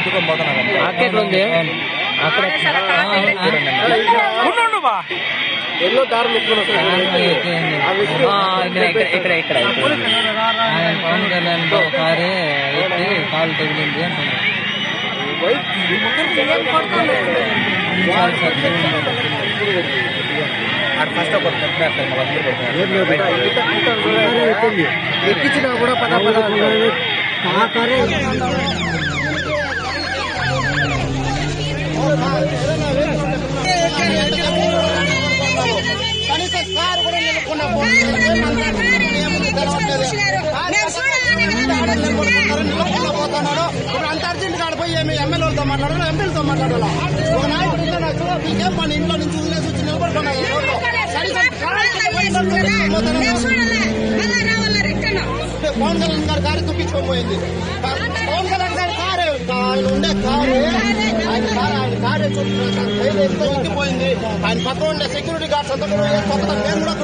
గుద్దుకొని పోతున్నారు అక్క ఎట్లా ఉంది అక్కడ ఉండు బా ఎన్నో దారులు ఎత్తుకొని ఇక్కడ ఇక్కడ ఇక్కడ ఆయన పవన్ కళ్యాణ్ ఒకసారి కాలు తగిలింది కొట్టుకున్నారు ఎక్కించినా కూడా పద పద ఏమి ఎమ్మెల్యేలతో మాట్లాడాలి ఎమ్మెల్యేతో మాట్లాడాలా ఒక నాయకుడు మీకేం పని ఇంట్లో నుంచి వదిలేసి వచ్చి పవన్ కళ్యాణ్ గారి కారు తుప్పించుకొని పోయింది పవన్ కళ్యాణ్ గారి కారు ఆయన ఉండే కారు ఆయన కారు ఆయన కారు ఎక్కిపోయింది ఆయన పక్కన ఉండే సెక్యూరిటీ గార్డ్స్ అంతా కూడా మేము కూడా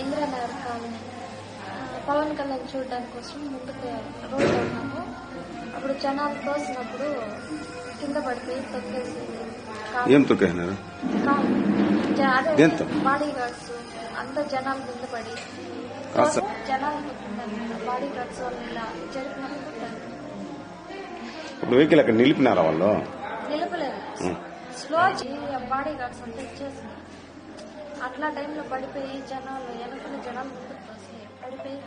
ఇంద్రనగర్ కాలనీ ఆ, పవన్ కళ్యాణ్ చూడడానికి కోసం ముందుకు రోడ్లో ఉన్నాము అప్పుడు జనాలు తోసినప్పుడు కింద పడిపోయి తొక్కేసి ఏం తొక్కేసినారు? బాడీ గార్డ్స్ అంత జనాలు కింద పడి. జనాలు బాడీ గార్డ్స్ వాళ్ళు ఇలా జరిపినప్పుడు ఇప్పుడు వెహికల్ అక్కడ నిలిపినారా వాళ్ళు? నిలపలేదు. స్లో బాడీ గార్డ్స్ అంతా ఇచ్చేసింది. అట్లా టైంలో పడిపోయి జనాలు వెనకలు జనాలు పడిపోయి